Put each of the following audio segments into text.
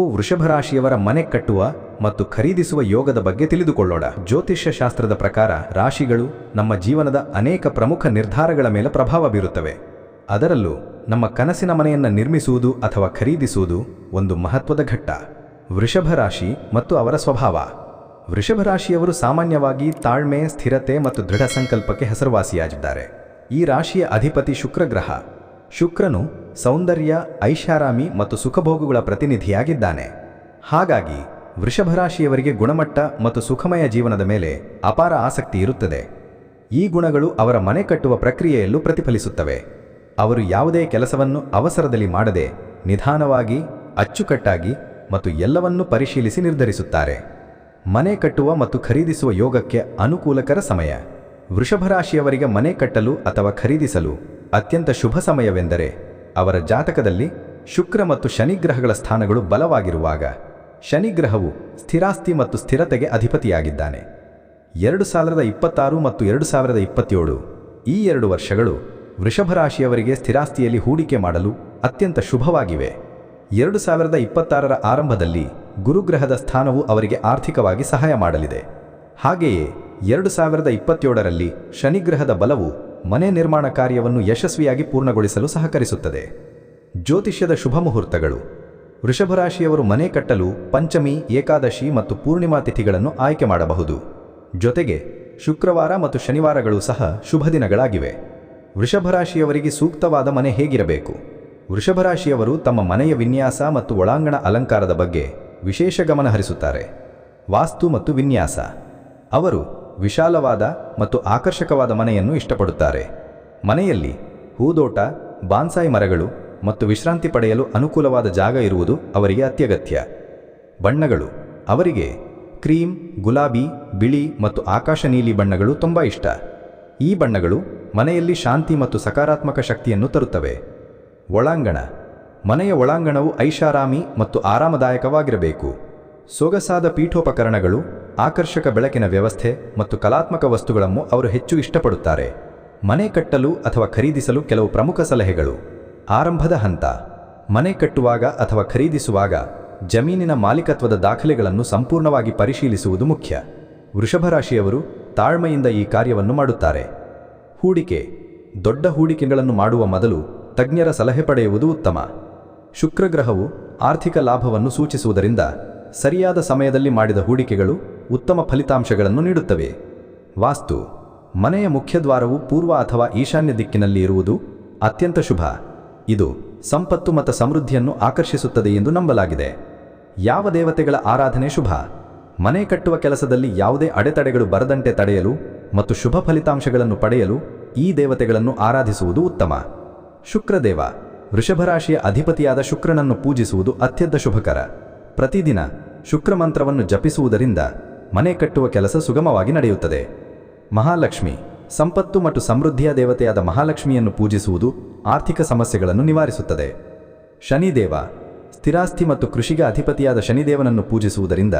ವೃಷಭ ರಾಶಿಯವರ ಮನೆ ಕಟ್ಟುವ ಮತ್ತು ಖರೀದಿಸುವ ಯೋಗದ ಬಗ್ಗೆ ತಿಳಿದುಕೊಳ್ಳೋಣ. ಜ್ಯೋತಿಷ್ಯ ಶಾಸ್ತ್ರದ ಪ್ರಕಾರ ರಾಶಿಗಳು ನಮ್ಮ ಜೀವನದ ಅನೇಕ ಪ್ರಮುಖ ನಿರ್ಧಾರಗಳ ಮೇಲೆ ಪ್ರಭಾವ ಬೀರುತ್ತವೆ. ಅದರಲ್ಲೂ ನಮ್ಮ ಕನಸಿನ ಮನೆಯನ್ನು ನಿರ್ಮಿಸುವುದು ಅಥವಾ ಖರೀದಿಸುವುದು ಒಂದು ಮಹತ್ವದ ಘಟ್ಟ. ವೃಷಭ ರಾಶಿ ಮತ್ತು ಅವರ ಸ್ವಭಾವ. ವೃಷಭ ರಾಶಿಯವರು ಸಾಮಾನ್ಯವಾಗಿ ತಾಳ್ಮೆ, ಸ್ಥಿರತೆ ಮತ್ತು ದೃಢ ಸಂಕಲ್ಪಕ್ಕೆ ಹೆಸರುವಾಸಿಯಾಗಿದ್ದಾರೆ. ಈ ರಾಶಿಯ ಅಧಿಪತಿ ಶುಕ್ರ ಗ್ರಹ ಶುಕ್ರನು ಸೌಂದರ್ಯ, ಐಷಾರಾಮಿ ಮತ್ತು ಸುಖಭೋಗಗಳ ಪ್ರತಿನಿಧಿಯಾಗಿದ್ದಾನೆ. ಹಾಗಾಗಿ ವೃಷಭರಾಶಿಯವರಿಗೆ ಗುಣಮಟ್ಟ ಮತ್ತು ಸುಖಮಯ ಜೀವನದ ಮೇಲೆ ಅಪಾರ ಆಸಕ್ತಿ ಇರುತ್ತದೆ. ಈ ಗುಣಗಳು ಅವರ ಮನೆ ಕಟ್ಟುವ ಪ್ರಕ್ರಿಯೆಯಲ್ಲೂ ಪ್ರತಿಫಲಿಸುತ್ತವೆ. ಅವರು ಯಾವುದೇ ಕೆಲಸವನ್ನು ಅವಸರದಲ್ಲಿ ಮಾಡದೆ ನಿಧಾನವಾಗಿ, ಅಚ್ಚುಕಟ್ಟಾಗಿ ಮತ್ತು ಎಲ್ಲವನ್ನೂ ಪರಿಶೀಲಿಸಿ ನಿರ್ಧರಿಸುತ್ತಾರೆ. ಮನೆ ಕಟ್ಟುವ ಮತ್ತು ಖರೀದಿಸುವ ಯೋಗಕ್ಕೆ ಅನುಕೂಲಕರ ಸಮಯ. ವೃಷಭ ರಾಶಿಯವರಿಗೆ ಮನೆ ಕಟ್ಟಲು ಅಥವಾ ಖರೀದಿಸಲು ಅತ್ಯಂತ ಶುಭ ಸಮಯವೆಂದರೆ ಅವರ ಜಾತಕದಲ್ಲಿ ಶುಕ್ರ ಮತ್ತು ಶನಿಗ್ರಹಗಳ ಸ್ಥಾನಗಳು ಬಲವಾಗಿರುವಾಗ ಶನಿಗ್ರಹವು ಸ್ಥಿರಾಸ್ತಿ ಮತ್ತು ಸ್ಥಿರತೆಗೆ ಅಧಿಪತಿಯಾಗಿದ್ದಾನೆ. ಎರಡು ಸಾವಿರದ ಇಪ್ಪತ್ತಾರು ಮತ್ತು ಎರಡು ಸಾವಿರದ ಇಪ್ಪತ್ತೇಳು ಈ ಎರಡು ವರ್ಷಗಳು ವೃಷಭ ರಾಶಿಯವರಿಗೆ ಸ್ಥಿರಾಸ್ತಿಯಲ್ಲಿ ಹೂಡಿಕೆ ಮಾಡಲು ಅತ್ಯಂತ ಶುಭವಾಗಿವೆ. ಎರಡು ಸಾವಿರದ ಇಪ್ಪತ್ತಾರರ ಆರಂಭದಲ್ಲಿ ಗುರುಗ್ರಹದ ಸ್ಥಾನವು ಅವರಿಗೆ ಆರ್ಥಿಕವಾಗಿ ಸಹಾಯ ಮಾಡಲಿದೆ. ಹಾಗೆಯೇ ಎರಡು ಸಾವಿರದ ಇಪ್ಪತ್ತೇಳರಲ್ಲಿ ಶನಿಗ್ರಹದ ಬಲವು ಮನೆ ನಿರ್ಮಾಣ ಕಾರ್ಯವನ್ನು ಯಶಸ್ವಿಯಾಗಿ ಪೂರ್ಣಗೊಳಿಸಲು ಸಹಕರಿಸುತ್ತದೆ. ಜ್ಯೋತಿಷ್ಯದ ಶುಭ ಮುಹೂರ್ತಗಳು. ವೃಷಭರಾಶಿಯವರು ಮನೆ ಕಟ್ಟಲು ಪಂಚಮಿ, ಏಕಾದಶಿ ಮತ್ತು ಪೂರ್ಣಿಮಾ ತಿಥಿಗಳನ್ನು ಆಯ್ಕೆ ಮಾಡಬಹುದು. ಜೊತೆಗೆ ಶುಕ್ರವಾರ ಮತ್ತು ಶನಿವಾರಗಳು ಸಹ ಶುಭ ದಿನಗಳಾಗಿವೆ. ವೃಷಭರಾಶಿಯವರಿಗೆ ಸೂಕ್ತವಾದ ಮನೆ ಹೇಗಿರಬೇಕು? ವೃಷಭರಾಶಿಯವರು ತಮ್ಮ ಮನೆಯ ವಿನ್ಯಾಸ ಮತ್ತು ಒಳಾಂಗಣ ಅಲಂಕಾರದ ಬಗ್ಗೆ ವಿಶೇಷ ಗಮನ ಹರಿಸುತ್ತಾರೆ ವಾಸ್ತು ಮತ್ತು ವಿನ್ಯಾಸ. ಅವರು ವಿಶಾಲವಾದ ಮತ್ತು ಆಕರ್ಷಕವಾದ ಮನೆಯನ್ನು ಇಷ್ಟಪಡುತ್ತಾರೆ. ಮನೆಯಲ್ಲಿ ಹೂದೋಟ, ಬಾನ್ಸಾಯಿ ಮರಗಳು ಮತ್ತು ವಿಶ್ರಾಂತಿ ಪಡೆಯಲು ಅನುಕೂಲವಾದ ಜಾಗ ಇರುವುದು ಅವರಿಗೆ ಅತ್ಯಗತ್ಯ. ಬಣ್ಣಗಳು. ಅವರಿಗೆ ಕ್ರೀಮ್, ಗುಲಾಬಿ, ಬಿಳಿ ಮತ್ತು ಆಕಾಶ ನೀಲಿ ಬಣ್ಣಗಳು ತುಂಬ ಇಷ್ಟ. ಈ ಬಣ್ಣಗಳು ಮನೆಯಲ್ಲಿ ಶಾಂತಿ ಮತ್ತು ಸಕಾರಾತ್ಮಕ ಶಕ್ತಿಯನ್ನು ತರುತ್ತವೆ. ಒಳಾಂಗಣ. ಮನೆಯ ಒಳಾಂಗಣವು ಐಷಾರಾಮಿ ಮತ್ತು ಆರಾಮದಾಯಕವಾಗಿರಬೇಕು. ಸೊಗಸಾದ ಪೀಠೋಪಕರಣಗಳು ಆಕರ್ಷಕ ಬೆಳಕಿನ ವ್ಯವಸ್ಥೆ ಮತ್ತು ಕಲಾತ್ಮಕ ವಸ್ತುಗಳನ್ನು ಅವರು ಹೆಚ್ಚು ಇಷ್ಟಪಡುತ್ತಾರೆ. ಮನೆ ಕಟ್ಟಲು ಅಥವಾ ಖರೀದಿಸಲು ಕೆಲವು ಪ್ರಮುಖ ಸಲಹೆಗಳು. ಆರಂಭದ ಹಂತ. ಮನೆ ಕಟ್ಟುವಾಗ ಅಥವಾ ಖರೀದಿಸುವಾಗ ಜಮೀನಿನ ಮಾಲೀಕತ್ವದ ದಾಖಲೆಗಳನ್ನು ಸಂಪೂರ್ಣವಾಗಿ ಪರಿಶೀಲಿಸುವುದು ಮುಖ್ಯ. ವೃಷಭ ರಾಶಿಯವರು ತಾಳ್ಮೆಯಿಂದ ಈ ಕಾರ್ಯವನ್ನು ಮಾಡುತ್ತಾರೆ. ಹೂಡಿಕೆ. ದೊಡ್ಡ ಹೂಡಿಕೆಗಳನ್ನು ಮಾಡುವ ಮೊದಲು ತಜ್ಞರ ಸಲಹೆ ಪಡೆಯುವುದು ಉತ್ತಮ. ಶುಕ್ರಗ್ರಹವು ಆರ್ಥಿಕ ಲಾಭವನ್ನು ಸೂಚಿಸುವುದರಿಂದ ಸರಿಯಾದ ಸಮಯದಲ್ಲಿ ಮಾಡಿದ ಹೂಡಿಕೆಗಳು ಉತ್ತಮ ಫಲಿತಾಂಶಗಳನ್ನು ನೀಡುತ್ತವೆ. ವಾಸ್ತು, ಮನೆಯ ಮುಖ್ಯದ್ವಾರವು ಪೂರ್ವ ಅಥವಾ ಈಶಾನ್ಯ ದಿಕ್ಕಿನಲ್ಲಿ ಇರುವುದು ಅತ್ಯಂತ ಶುಭ. ಇದು ಸಂಪತ್ತು ಮತ್ತು ಸಮೃದ್ಧಿಯನ್ನು ಆಕರ್ಷಿಸುತ್ತದೆ ಎಂದು ನಂಬಲಾಗಿದೆ. ಯಾವ ದೇವತೆಗಳ ಆರಾಧನೆ ಶುಭ? ಮನೆ ಕಟ್ಟುವ ಕೆಲಸದಲ್ಲಿ ಯಾವುದೇ ಅಡೆತಡೆಗಳು ಬರದಂತೆ ತಡೆಯಲು ಮತ್ತು ಶುಭ ಫಲಿತಾಂಶಗಳನ್ನು ಪಡೆಯಲು ಈ ದೇವತೆಗಳನ್ನು ಆರಾಧಿಸುವುದು ಉತ್ತಮ. ಶುಕ್ರದೇವ, ವೃಷಭರಾಶಿಯ ಅಧಿಪತಿಯಾದ ಶುಕ್ರನನ್ನು ಪೂಜಿಸುವುದು ಅತ್ಯಂತ ಶುಭಕರ. ಪ್ರತಿದಿನ ಶುಕ್ರ ಮಂತ್ರವನ್ನು ಜಪಿಸುವುದರಿಂದ ಮನೆ ಕಟ್ಟುವ ಕೆಲಸ ಸುಗಮವಾಗಿ ನಡೆಯುತ್ತದೆ. ಮಹಾಲಕ್ಷ್ಮಿ, ಸಂಪತ್ತು ಮತ್ತು ಸಮೃದ್ಧಿಯ ದೇವತೆಯಾದ ಮಹಾಲಕ್ಷ್ಮಿಯನ್ನು ಪೂಜಿಸುವುದು ಆರ್ಥಿಕ ಸಮಸ್ಯೆಗಳನ್ನು ನಿವಾರಿಸುತ್ತದೆ. ಶನಿದೇವ, ಸ್ಥಿರಾಸ್ತಿ ಮತ್ತು ಕೃಷಿಗೆ ಅಧಿಪತಿಯಾದ ಶನಿದೇವನನ್ನು ಪೂಜಿಸುವುದರಿಂದ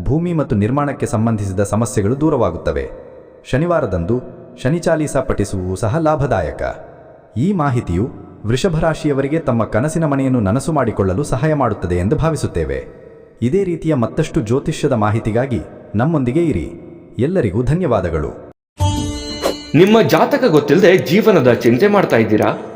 ಭೂಮಿ ಮತ್ತು ನಿರ್ಮಾಣಕ್ಕೆ ಸಂಬಂಧಿಸಿದ ಸಮಸ್ಯೆಗಳು ದೂರವಾಗುತ್ತವೆ. ಶನಿವಾರದಂದು ಶನಿಚಾಲೀಸ ಪಠಿಸುವುದು ಸಹ ಲಾಭದಾಯಕ. ಈ ಮಾಹಿತಿಯು ವೃಷಭರಾಶಿಯವರಿಗೆ ತಮ್ಮ ಕನಸಿನ ಮನೆಯನ್ನು ನನಸು ಮಾಡಿಕೊಳ್ಳಲು ಸಹಾಯ ಮಾಡುತ್ತದೆ ಎಂದು ಭಾವಿಸುತ್ತೇವೆ. ಇದೇ ರೀತಿಯ ಮತ್ತಷ್ಟು ಜ್ಯೋತಿಷ್ಯದ ಮಾಹಿತಿಗಾಗಿ ನಮ್ಮೊಂದಿಗೆ ಇರಿ. ಎಲ್ಲರಿಗೂ ಧನ್ಯವಾದಗಳು. ನಿಮ್ಮ ಜಾತಕ ಗೊತ್ತಿಲ್ಲದೆ ಜೀವನದ ಚಿಂತೆ ಮಾಡ್ತಾ ಇದ್ದೀರಾ?